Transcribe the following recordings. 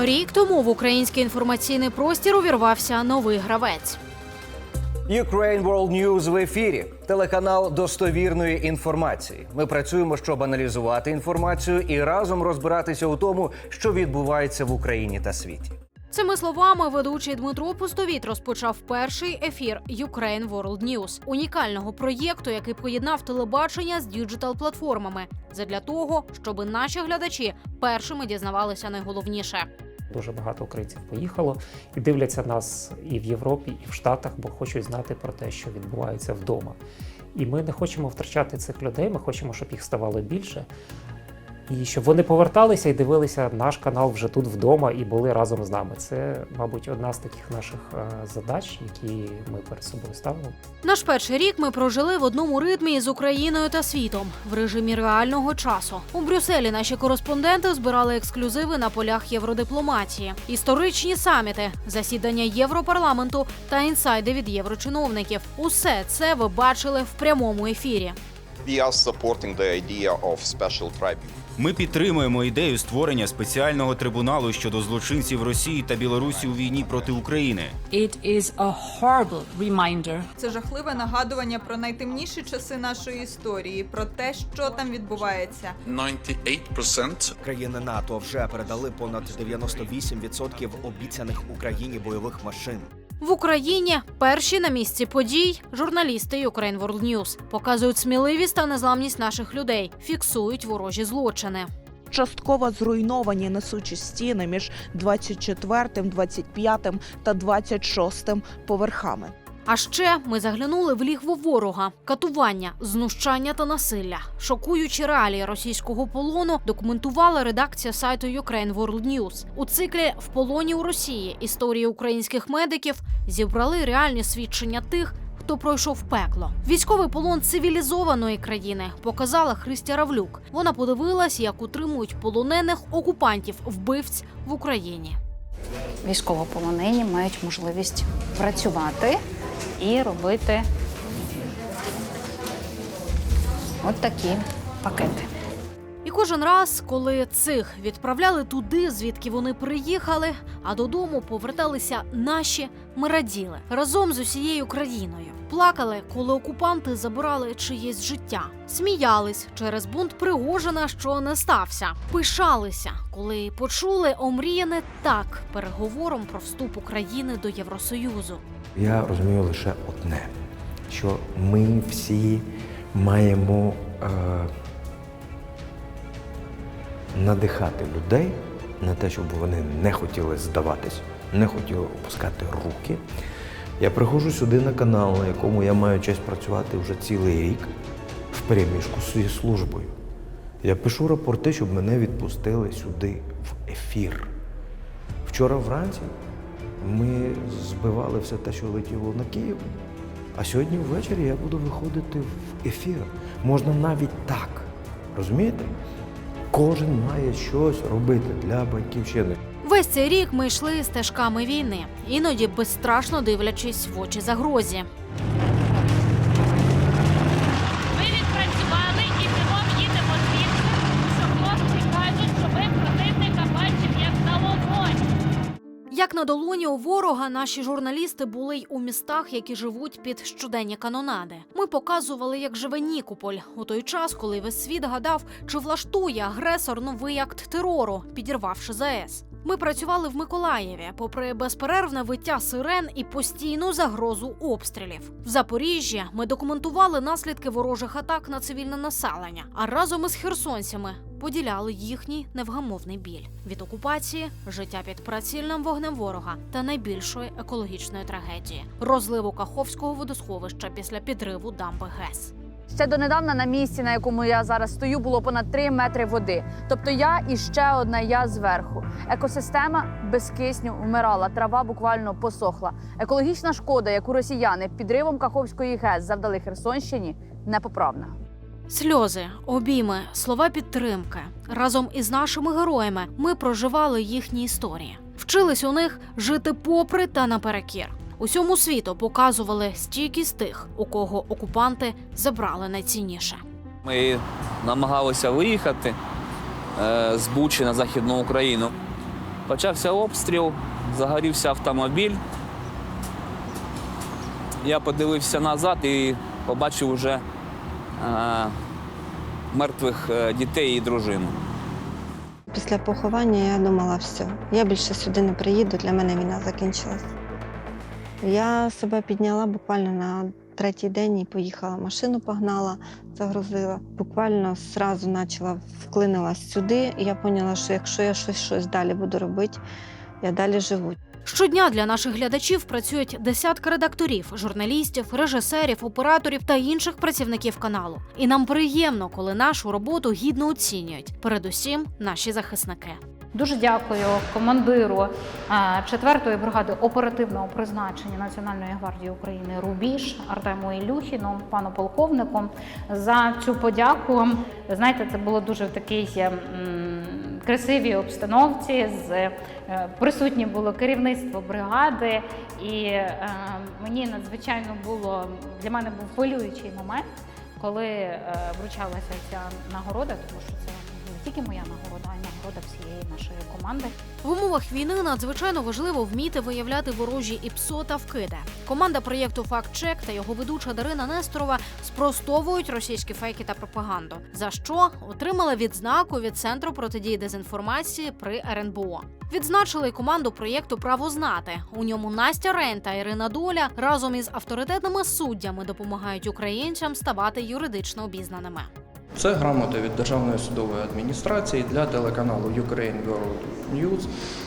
Рік тому в український інформаційний простір увірвався новий гравець. Ukraine World News в ефірі. Телеканал достовірної інформації. Ми працюємо, щоб аналізувати інформацію і разом розбиратися у тому, що відбувається в Україні та світі. Цими словами ведучий Дмитро Пустовіт розпочав перший ефір Ukraine World News – унікального проєкту, який поєднав телебачення з діджитал-платформами задля того, щоб наші глядачі першими дізнавалися найголовніше. Дуже багато українців поїхало і дивляться нас і в Європі, і в Штатах, бо хочуть знати про те, що відбувається вдома. І ми не хочемо втрачати цих людей. Ми хочемо, щоб їх ставало більше. І щоб вони поверталися і дивилися наш канал вже тут вдома і були разом з нами. Це, мабуть, одна з таких наших е, задач, які ми перед собою ставимо. Наш перший рік ми прожили в одному ритмі з Україною та світом в режимі реального часу. У Брюсселі наші кореспонденти збирали ексклюзиви на полях євродипломатії, історичні саміти, засідання Європарламенту та інсайди від єврочиновників. Усе це ви бачили в прямому ефірі. We are supporting the idea of special tribunal. Ми підтримуємо ідею створення спеціального трибуналу щодо злочинців Росії та Білорусі у війні проти України. It is a horrible reminder Це жахливе нагадування про найтемніші часи нашої історії, про те, що там відбувається. 98% Країни НАТО вже передали понад 98% обіцяних Україні бойових машин. В Україні перші на місці подій журналісти Ukraine World News показують сміливість та незламність наших людей, фіксують ворожі злочини. частково зруйновані несучі стіни між 24, 25 та 26 поверхами. А ще ми заглянули в лігво ворога, катування, знущання та насилля. Шокуючі реалії російського полону документувала редакція сайту Ukraine World News. У циклі В полоні у Росії історії українських медиків зібрали реальні свідчення тих. Хто пройшов пекло, військовий полон цивілізованої країни показала Христя Равлюк. Вона подивилась, як утримують полонених окупантів вбивць в Україні. військовополонені мають можливість працювати і робити от такі пакети. І кожен раз, коли цих відправляли туди, звідки вони приїхали, а додому поверталися наші, ми раділи разом з усією країною. Плакали, коли окупанти забирали чиєсь життя, сміялись через бунт Пригожина, що не стався, пишалися, коли почули омріяне так переговором про вступ України до Євросоюзу. Я розумію лише одне, що ми всі маємо е, надихати людей на те, щоб вони не хотіли здаватись, не хотіли опускати руки. Я приходжу сюди на канал, на якому я маю честь працювати вже цілий рік в переміжку з службою. Я пишу рапорти, щоб мене відпустили сюди в ефір. Вчора вранці ми збивали все те, що летіло на Київ. А сьогодні ввечері я буду виходити в ефір. Можна навіть так. Розумієте? Кожен має щось робити для батьківщини. Весь цей рік ми йшли стежками війни, іноді безстрашно дивлячись в очі загрозі. Як на долоні у ворога, наші журналісти були й у містах, які живуть під щоденні канонади. Ми показували, як живе Нікополь у той час, коли весь світ гадав, чи влаштує агресор новий акт терору, підірвавши ЗАЕС. Ми працювали в Миколаєві, попри безперервне виття сирен і постійну загрозу обстрілів. В Запоріжжі ми документували наслідки ворожих атак на цивільне населення, а разом із херсонцями поділяли їхній невгамовний біль від окупації, життя під прицільним вогнем ворога та найбільшої екологічної трагедії розливу Каховського водосховища після підриву дамби ГЕС. Ще донедавна на місці, на якому я зараз стою, було понад 3 метри води. Тобто я і ще одна я зверху. Екосистема без кисню вмирала, трава буквально посохла. Екологічна шкода, яку росіяни підривом Каховської ГЕС завдали Херсонщині, непоправна. Сльози, обійми, слова підтримки. Разом із нашими героями ми проживали їхні історії. Вчились у них жити попри та наперекір. Усьому світу показували стійкість тих, у кого окупанти забрали найцінніше. Ми намагалися виїхати е, з Бучі на Західну Україну. Почався обстріл, загорівся автомобіль. Я подивився назад і побачив уже мертвих е, дітей і дружину. Після поховання я думала, все, я більше сюди не приїду, для мене війна закінчилась. Я себе підняла буквально на третій день і поїхала, машину погнала, загрузила. Буквально зразу почала вклинилась сюди, і я поняла, що якщо я щось, щось далі буду робити, я далі живу. Щодня для наших глядачів працюють десятки редакторів, журналістів, режисерів, операторів та інших працівників каналу. І нам приємно, коли нашу роботу гідно оцінюють. Передусім, наші захисники. Дуже дякую командиру е, 4-ї бригади оперативного призначення Національної гвардії України Рубіж Артему Ілюхіну, пану полковнику, за цю подяку. Знаєте, це було дуже в такій м, красивій обстановці. З е, присутнє було керівництво бригади, і е, мені надзвичайно було для мене був хвилюючий момент, коли е, вручалася ця нагорода, тому що це не тільки моя нагорода, а нагорода всієї нашої команди. В умовах війни надзвичайно важливо вміти виявляти ворожі ІПСО та вкиди. Команда проєкту Факт Чек та його ведуча Дарина Несторова спростовують російські фейки та пропаганду. За що отримали відзнаку від центру протидії дезінформації при РНБО. Відзначили команду проєкту Право знати. У ньому Настя Рейн та Ірина Доля разом із авторитетними суддями допомагають українцям ставати юридично обізнаними. Це грамота від Державної судової адміністрації для телеканалу Ukraine World News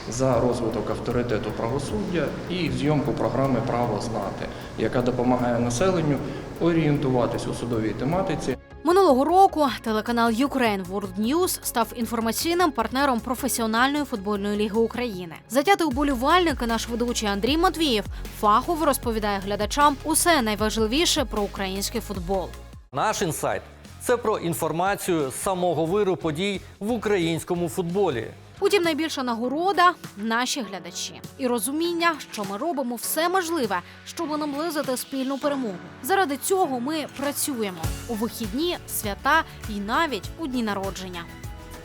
за розвиток авторитету правосуддя і зйомку програми Право знати, яка допомагає населенню орієнтуватись у судовій тематиці. Минулого року телеканал Ukraine World News став інформаційним партнером професіональної футбольної ліги України. Затятий уболівальник і наш ведучий Андрій Матвієв фахово розповідає глядачам усе найважливіше про український футбол. Наш інсайт це про інформацію з самого виру подій в українському футболі. Утім, найбільша нагорода наші глядачі і розуміння, що ми робимо все можливе, щоб наблизити спільну перемогу. Заради цього ми працюємо у вихідні, свята і навіть у дні народження.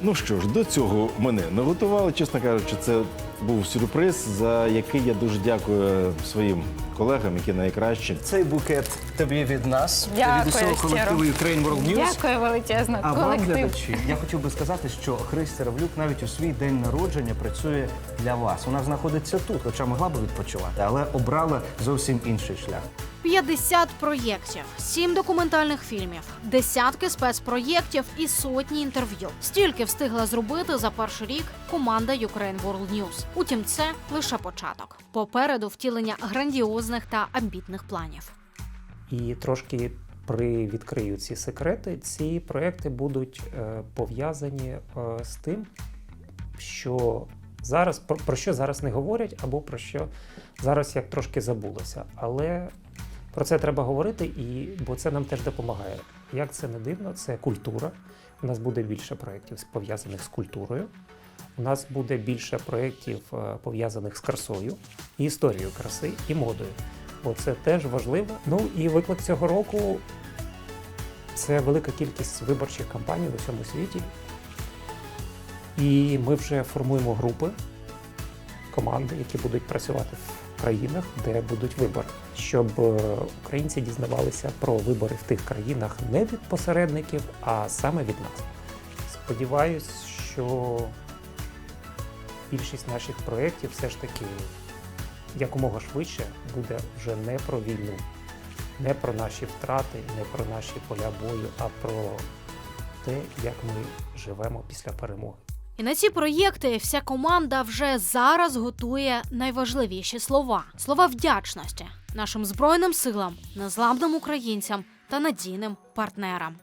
Ну що ж, до цього мене не готували. Чесно кажучи, це був сюрприз, за який я дуже дякую своїм колегам, які найкращі. Цей букет тобі від нас, Дякую від усього щиро. колективу Ukraine World News. Дякую величезно. А вам, колектив. глядачі, я хотів би сказати, що Христя Равлюк навіть у свій день народження працює для вас. Вона знаходиться тут, хоча могла би відпочивати, але обрала зовсім інший шлях. 50 проєктів, 7 документальних фільмів, десятки спецпроєктів і сотні інтерв'ю. Стільки встигла зробити за перший рік команда Ukraine World News. Утім, це лише початок. Попереду втілення грандіозних та амбітних планів. І трошки привідкрию ці секрети. Ці проекти будуть е, пов'язані е, з тим, що зараз про, про що зараз не говорять, або про що зараз як трошки забулося. Але про це треба говорити, і бо це нам теж допомагає. Як це не дивно, це культура. У нас буде більше проєктів пов'язаних з культурою. У нас буде більше проєктів е, пов'язаних з красою, і історією краси, і модою. Бо це теж важливо. Ну і виклик цього року це велика кількість виборчих кампаній в усьому світі. І ми вже формуємо групи, команди, які будуть працювати в країнах, де будуть вибори, щоб е, українці дізнавалися про вибори в тих країнах не від посередників, а саме від нас. Сподіваюсь, що більшість наших проєктів все ж таки якомога швидше буде вже не про війну, не про наші втрати, не про наші поля бою, а про те, як ми живемо після перемоги. І на ці проєкти вся команда вже зараз готує найважливіші слова: слова вдячності нашим збройним силам, незламним українцям та надійним партнерам.